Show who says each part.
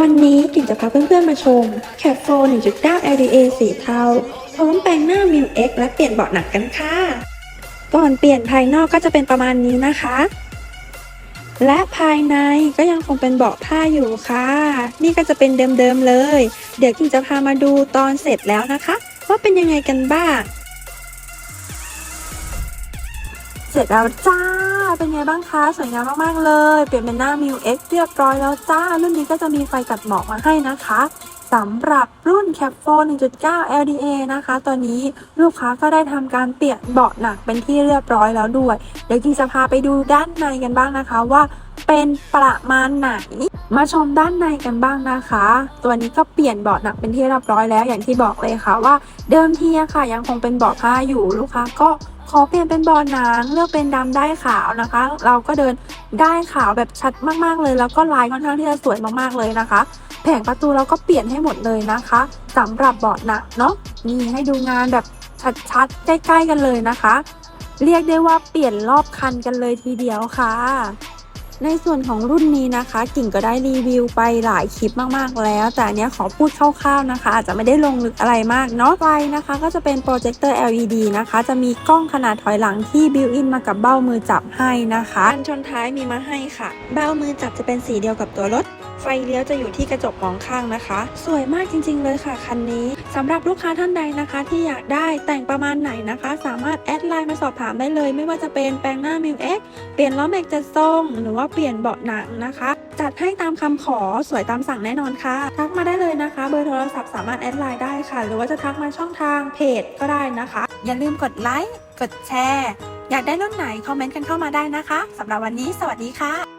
Speaker 1: วันนี้กิ่งจะพาเพื่อนๆมาชม c a t 4 1.9 LDA สีเทาพร้อมแปลงหน้า m i l X และเปลี่ยนเบาะหนักกันค่ะ ก่อนเปลี่ยนภายนอกก็จะเป็นประมาณนี้นะคะ และภายในก็ยังคงเป็นเบาะผ้าอยู่ค่ะ นี่ก็จะเป็นเดิมๆเลย เดี๋ยวกิ่งจะพามาดูตอนเสร็จแล้วนะคะ ว่าเป็นยังไงกันบ้าง เสร็จแล้วจ้า เป็นไงบ้างคะ สวยงามมากๆเลย เปลี่ยนเป็นหน้า m i l X เรียบร้อยแล้วจ้า รุ่นนี้ก็จะมีไฟกัดหมอกมาให้นะคะสำหรับรุ่น Cap 4 1.9 LDA นะคะ ตอนนี้ลูกค้าก็ได้ทำการเปลี่ยนเบาะหนักเป็นที่เรียบร้อยแล้วด้วย เดี๋ยวจริงจะพาไปดูด้านในกันบ้างนะคะว่าเป็นประมาณไหน มาชมด้านในกันบ้างนะคะ ตัวนี้ก็เปลี่ยนเบาะหนักเป็นที่เรียบร้อยแล้วอย่างที่บอกเลยค่ะว่าเดิมทีอะค่ะยังคงเป็นเบาะผ้าอยู่ลูกค้าก็ ขอเปลี่ยนเป็นบอลหนังเลือกเป็นดำได้ขาวนะคะ เราก็เดินได้ขาวแบบชัดมากๆเลย แล้วก็ลายค่อนข้างที่จะสวยมากๆเลยนะคะ แผงประตูเราก็เปลี่ยนให้หมดเลยนะคะสำหรับเบาะหนังเนาะนี่ให้ดูงานแบบชัดๆใกล้ๆกันเลยนะคะ เรียกได้ว่าเปลี่ยนรอบคันกันเลยทีเดียวค่ะ ในส่วนของรุ่นนี้นะคะ กิ่งก็ได้รีวิวไปหลายคลิปมากๆแล้ว แต่อันเนี้ยขอพูดคร่าวๆนะคะ อาจจะไม่ได้ลงลึกอะไรมากเนาะไฟนะคะ ก็จะเป็นโปรเจคเตอร์ LED นะคะ จะมีกล้องขนาดถอยหลังที่บิวอินมากับเบ้ามือจับให้นะคะกันชนท้ายมีมาให้ค่ะ เบ้ามือจับจะเป็นสีเดียวกับตัวรถไฟเลี้ยวจะอยู่ที่กระจกมองข้างนะคะ สวยมากจริง ๆ เลยค่ะคันนี้สำหรับลูกค้าท่านใดนะคะ ที่อยากได้แต่งประมาณไหนนะคะ สามารถแอดไลน์มาสอบถามได้เลย ไม่ว่าจะเป็นแปลงหน้ามิวเอ็กเปลี่ยนล้อแม็กจะทรงหรือว่าเปลี่ยนเบาะหนังนะคะ จัดให้ตามคำขอสวยตามสั่งแน่นอนค่ะ ทักมาได้เลยนะคะ เบอร์โทรศัพท์สามารถแอดไลน์ได้ค่ะ หรือว่าจะทักมาช่องทางเพจก็ได้นะคะ อย่าลืมกดไลค์กดแชร์ อยากได้รุ่นไหนคอมเมนต์กันเข้ามาได้นะคะสำหรับวันนี้ สวัสดีค่ะ